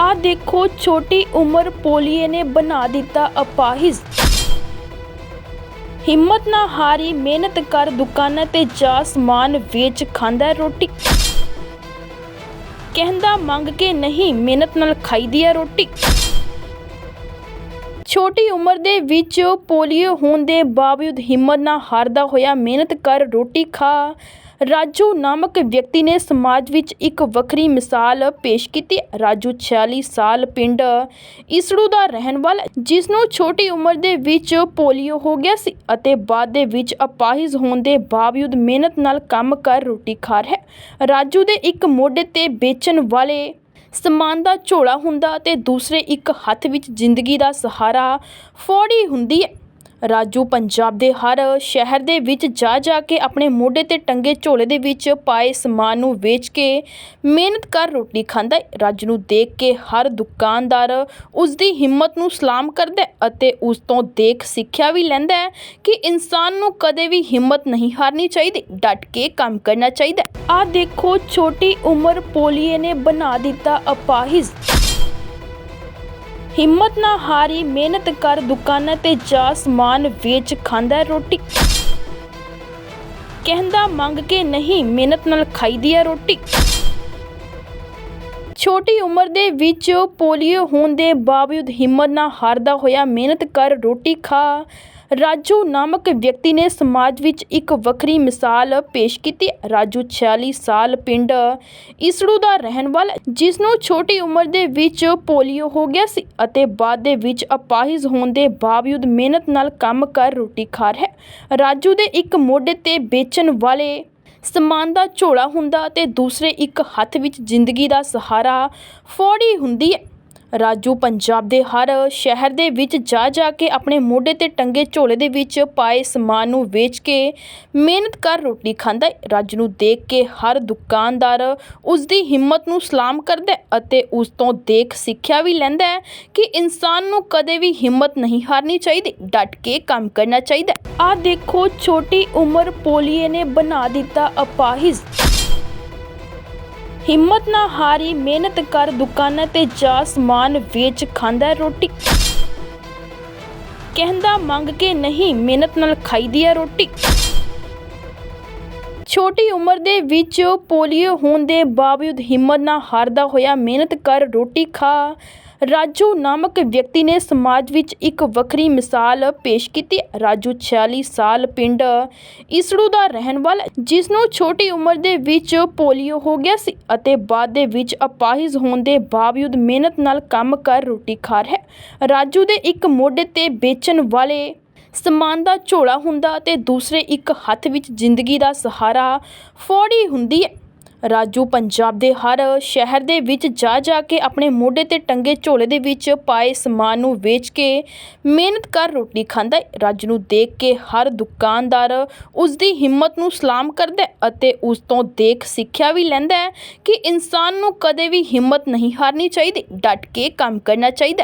ਆ ਦੇਖੋ, ਛੋਟੀ ਉਮਰ ਪੋਲੀਏ ਨੇ ਬਣਾ ਦਿੱਤਾ ਅਪਾਹਿਜ। ਹਿੰਮਤ ਨਾ ਹਾਰੀ, ਮਿਹਨਤ ਕਰ ਦੁਕਾਨਾਂ ਤੇ ਜਾ ਸਮਾਨ ਵੇਚ ਖਾਂਦਾ ਰੋਟੀ। ਕਹਿੰਦਾ, ਮੰਗ ਕੇ ਨਹੀਂ, ਮਿਹਨਤ ਨਾਲ ਖਾਈਦੀ ਆ ਰੋਟੀ। ਛੋਟੀ ਉਮਰ ਦੇ ਵਿੱਚ ਪੋਲੀਓ ਹੋਣ ਦੇ ਬਾਵਜੂਦ ਹਿੰਮਤ ਨਾ ਹਾਰਦਾ ਹੋਇਆ, ਮਿਹਨਤ ਕਰ ਰੋਟੀ ਖਾ। ਰਾਜੂ ਨਾਮਕ ਵਿਅਕਤੀ ਨੇ ਸਮਾਜ ਵਿੱਚ ਇੱਕ ਵੱਖਰੀ ਮਿਸਾਲ ਪੇਸ਼ ਕੀਤੀ ਰਾਜੂ 46 ਸਾਲ ਪਿੰਡ ਇਸੜੂ ਦਾ ਰਹਿਣ ਵਾਲਾ ਜਿਸ ਨੂੰ ਛੋਟੀ ਉਮਰ ਦੇ ਵਿੱਚ ਪੋਲੀਓ ਹੋ ਗਿਆ ਸੀ ਅਤੇ ਬਾਅਦ ਦੇ ਵਿੱਚ ਅਪਾਹਿਜ ਹੋਣ ਦੇ ਬਾਵਜੂਦ ਮਿਹਨਤ ਨਾਲ ਕੰਮ ਕਰ ਰੋਟੀ ਖਾ ਰਿਹਾ ਹੈ। ਰਾਜੂ ਦੇ ਇੱਕ ਮੋਢੇ ਤੇ ਵੇਚਣ ਵਾਲੇ ਸਮਾਨ ਦਾ ਝੋਲਾ ਹੁੰਦਾ ਤੇ ਦੂਸਰੇ ਇੱਕ ਹੱਥ ਵਿੱਚ ਜ਼ਿੰਦਗੀ ਦਾ ਸਹਾਰਾ ਫੌੜੀ ਹੁੰਦੀ ਹੈ ਰਾਜੂ ਪੰਜਾਬ ਦੇ ਹਰ ਸ਼ਹਿਰ ਦੇ ਵਿੱਚ ਜਾ ਜਾ ਕੇ ਆਪਣੇ ਮੋਢੇ ਤੇ ਟੰਗੇ ਝੋਲੇ ਦੇ ਵਿੱਚ ਪਾਏ ਸਮਾਨ ਨੂੰ ਵੇਚ ਕੇ ਮਿਹਨਤ ਕਰ ਰੋਟੀ ਖਾਂਦਾ ਹੈ। ਰਾਜੂ ਨੂੰ ਦੇਖ ਕੇ ਹਰ ਦੁਕਾਨਦਾਰ ਉਸ ਦੀ ਹਿੰਮਤ ਨੂੰ ਸਲਾਮ ਕਰਦਾ ਹੈ ਅਤੇ ਉਸ ਤੋਂ ਦੇਖ ਸਿੱਖਿਆ ਵੀ ਲੈਂਦਾ ਹੈ ਕਿ ਇਨਸਾਨ ਨੂੰ ਕਦੇ ਵੀ ਹਿੰਮਤ ਨਹੀਂ ਹਾਰਨੀ ਚਾਹੀਦੀ। ਡਟ ਕੇ ਕੰਮ ਕਰਨਾ ਚਾਹੀਦਾ ਹੈ। ਆ ਦੇਖੋ, ਛੋਟੀ ਉਮਰ ਪੋਲੀਏ ਨੇ ਬਣਾ ਦਿੱਤਾ ਅਪਾਹਿਜ। ਹਿੰਮਤ ਨਾ ਹਾਰੀ, ਮਿਹਨਤ ਕਰ ਦੁਕਾਨਾਂ ਤੇ ਜਾ ਸਮਾਨ ਵੇਚ ਖਾਂਦਾ ਰੋਟੀ। ਕਹਿੰਦਾ, ਮੰਗ ਕੇ ਨਹੀਂ, ਮਿਹਨਤ ਨਾਲ ਖਾਈਦੀ ਹੈ ਰੋਟੀ। ਛੋਟੀ ਉਮਰ ਦੇ ਵਿੱਚ ਪੋਲੀਓ ਹੋਣ ਦੇ ਬਾਵਜੂਦ ਹਿੰਮਤ ਨਾ ਹਾਰਦਾ ਹੋਇਆ ਮਿਹਨਤ ਕਰ ਰੋਟੀ ਖਾ, ਰਾਜੂ ਨਾਮਕ ਵਿਅਕਤੀ ਨੇ ਸਮਾਜ ਵਿੱਚ ਇੱਕ ਵੱਖਰੀ ਮਿਸਾਲ ਪੇਸ਼ ਕੀਤੀ। ਰਾਜੂ 46 ਸਾਲ ਪਿੰਡ ਇਸੜੂ ਦਾ ਰਹਿਣ ਵਾਲਾ ਜਿਸ ਨੂੰ ਛੋਟੀ ਉਮਰ ਦੇ ਵਿੱਚ ਪੋਲੀਓ ਹੋ ਗਿਆ ਸੀ ਅਤੇ ਬਾਅਦ ਦੇ ਵਿੱਚ ਅਪਾਹਿਜ ਹੋਣ ਦੇ ਬਾਵਜੂਦ ਮਿਹਨਤ ਨਾਲ ਕੰਮ ਕਰ ਰੋਟੀ ਖਾ ਰਿਹਾ ਰਾਜੂ ਦੇ ਇੱਕ ਮੋਢੇ ਤੇ ਵੇਚਣ ਵਾਲੇ ਸਮਾਨ ਦਾ ਝੋਲਾ ਹੁੰਦਾ ਅਤੇ ਦੂਸਰੇ ਇੱਕ ਹੱਥ ਵਿੱਚ ਜ਼ਿੰਦਗੀ ਦਾ ਸਹਾਰਾ ਫੌੜੀ ਹੁੰਦੀ ਹੈ। ਰਾਜੂ ਪੰਜਾਬ ਦੇ ਹਰ ਸ਼ਹਿਰ ਦੇ ਵਿੱਚ ਜਾ ਜਾ ਕੇ ਆਪਣੇ ਮੋਢੇ ਤੇ ਟੰਗੇ ਝੋਲੇ ਦੇ ਵਿੱਚ ਪਾਏ ਸਮਾਨ ਨੂੰ ਵੇਚ ਕੇ ਮਿਹਨਤ ਕਰ ਰੋਟੀ ਖਾਂਦਾ ਹੈ। ਰਾਜੂ ਨੂੰ ਦੇਖ ਕੇ ਹਰ ਦੁਕਾਨਦਾਰ ਉਸ ਦੀ ਹਿੰਮਤ ਨੂੰ ਸਲਾਮ ਕਰਦਾ ਹੈ ਅਤੇ ਉਸ ਤੋਂ ਦੇਖ ਸਿੱਖਿਆ ਵੀ ਲੈਂਦਾ ਹੈ ਕਿ ਇਨਸਾਨ ਨੂੰ ਕਦੇ ਵੀ ਹਿੰਮਤ ਨਹੀਂ ਹਾਰਨੀ ਚਾਹੀਦੀ। ਡਟ ਕੇ ਕੰਮ ਕਰਨਾ ਚਾਹੀਦਾ ਹੈ। ਆ ਦੇਖੋ, ਛੋਟੀ ਉਮਰ ਪੋਲੀਏ ਨੇ ਬਣਾ ਦਿੱਤਾ ਅਪਾਹਿਜ। ਹਿੰਮਤ ਨਾ ਹਾਰੀ, ਮਿਹਨਤ ਕਰ ਦੁਕਾਨਾਂ ਤੇ ਜਾ ਸਮਾਨ ਵੇਚ ਖਾਂਦਾ ਰੋਟੀ। ਕਹਿੰਦਾ, ਮੰਗ ਕੇ ਨਹੀਂ, ਮਿਹਨਤ ਨਾਲ ਖਾਈਦੀ ਹੈ ਰੋਟੀ। ਛੋਟੀ ਉਮਰ ਦੇ ਵਿੱਚ ਪੋਲੀਓ ਹੋਣ ਦੇ ਬਾਵਜੂਦ ਹਿੰਮਤ ਨਾ ਹਾਰਦਾ ਹੋਇਆ ਮਿਹਨਤ ਕਰ ਰੋਟੀ ਖਾ, ਰਾਜੂ ਨਾਮਕ ਵਿਅਕਤੀ ਨੇ ਸਮਾਜ ਵਿੱਚ ਇੱਕ ਵੱਖਰੀ ਮਿਸਾਲ ਪੇਸ਼ ਕੀਤੀ। ਰਾਜੂ 46 ਸਾਲ ਪਿੰਡ ਇਸੜੂ ਦਾ ਰਹਿਣ ਵਾਲਾ ਜਿਸ ਨੂੰ ਛੋਟੀ ਉਮਰ ਦੇ ਵਿੱਚ ਪੋਲੀਓ ਹੋ ਗਿਆ ਸੀ ਅਤੇ ਬਾਅਦ ਦੇ ਵਿੱਚ ਅਪਾਹਿਜ ਹੋਣ ਦੇ ਬਾਵਜੂਦ ਮਿਹਨਤ ਨਾਲ ਕੰਮ ਕਰ ਰੋਟੀ ਖਾ ਰਿਹਾ ਰਾਜੂ ਦੇ ਇੱਕ ਮੋਢੇ ਤੇ ਵੇਚਣ ਵਾਲੇ ਸਮਾਨ ਦਾ ਝੋਲਾ ਹੁੰਦਾ ਅਤੇ ਦੂਸਰੇ ਇੱਕ ਹੱਥ ਵਿੱਚ ਜ਼ਿੰਦਗੀ ਦਾ ਸਹਾਰਾ ਫੌੜੀ ਹੁੰਦੀ ਹੈ। ਰਾਜੂ ਪੰਜਾਬ ਦੇ ਹਰ ਸ਼ਹਿਰ ਦੇ ਵਿੱਚ ਜਾ ਜਾ ਕੇ ਆਪਣੇ ਮੋਢੇ ਤੇ ਟੰਗੇ ਝੋਲੇ ਦੇ ਵਿੱਚ ਪਾਏ ਸਮਾਨ ਨੂੰ ਵੇਚ ਕੇ ਮਿਹਨਤ ਕਰ ਰੋਟੀ ਖਾਂਦਾ ਹੈ। ਰਾਜੂ ਨੂੰ ਦੇਖ ਕੇ ਹਰ ਦੁਕਾਨਦਾਰ ਉਸ ਦੀ ਹਿੰਮਤ ਨੂੰ ਸਲਾਮ ਕਰਦਾ ਹੈ ਅਤੇ ਉਸ ਤੋਂ ਦੇਖ ਸਿੱਖਿਆ ਵੀ ਲੈਂਦਾ ਹੈ ਕਿ ਇਨਸਾਨ ਨੂੰ ਕਦੇ ਵੀ ਹਿੰਮਤ ਨਹੀਂ ਹਾਰਨੀ ਚਾਹੀਦੀ। ਡਟ ਕੇ ਕੰਮ ਕਰਨਾ ਚਾਹੀਦਾ ਹੈ।